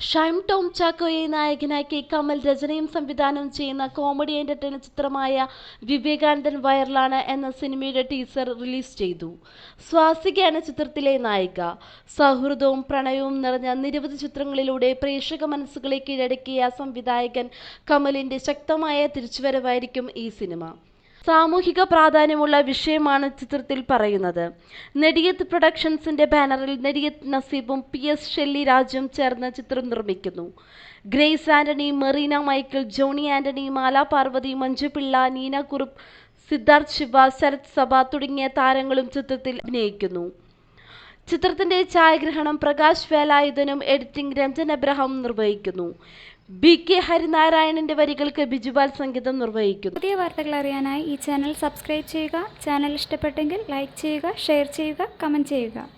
ഷൈം Tom ചാക്കോയെ നായകനാക്കി കമൽ രചനയും സംവിധാനം ചെയ്യുന്ന കോമഡി എന്റർടൈനർ ചിത്രമായ വിവേകാനന്ദൻ വൈറലാണ് എന്ന സിനിമയുടെ ടീസർ റിലീസ് ചെയ്തു. സ്വാസികയാണ് ചിത്രത്തിലെ നായിക. സൗഹൃദവും പ്രണയവും നിറഞ്ഞ നിരവധി ചിത്രങ്ങളിലൂടെ പ്രേക്ഷക മനസ്സുകളെ കീഴടക്കിയ സംവിധായകൻ കമലിന്റെ ശക്തമായ തിരിച്ചുവരവായിരിക്കും ഈ സിനിമ. സാമൂഹിക പ്രാധാന്യമുള്ള വിഷയമാണ് ചിത്രത്തിൽ പറയുന്നത്. നെടിയത്ത് പ്രൊഡക്ഷൻസിന്റെ ബാനറിൽ നെടിയത്ത് നസീബും പി എസ് ഷെല്ലി രാജും ചേർന്ന് ചിത്രം നിർമ്മിക്കുന്നു. ഗ്രേസ് ആന്റണി മെറീന മൈക്കിൾ ജോണി ആന്റണി മാല പാർവതി മഞ്ജു പിള്ള നീന കുറുപ്പ് സിദ്ധാർത്ഥ് ശിവ ശരത് സഭ തുടങ്ങിയ താരങ്ങളും ചിത്രത്തിൽ അഭിനയിക്കുന്നു. ചിത്രത്തിന്റെ ഛായാഗ്രഹണം പ്രകാശ് വേലായുധനും എഡിറ്റിംഗ് രഞ്ജൻ അബ്രഹാം നിർവഹിക്കുന്നു. ബി കെ ഹരിനാരായണന്റെ വരികൾക്ക് ബിജുപാൽ സംഗീതം നിർവഹിക്കുന്നു. പുതിയ വാർത്തകൾ അറിയാനായി ഈ ചാനൽ സബ്സ്ക്രൈബ് ചെയ്യുക. ചാനൽ ഇഷ്ടപ്പെട്ടെങ്കിൽ ലൈക്ക് ചെയ്യുക ഷെയർ ചെയ്യുക കമന്റ് ചെയ്യുക.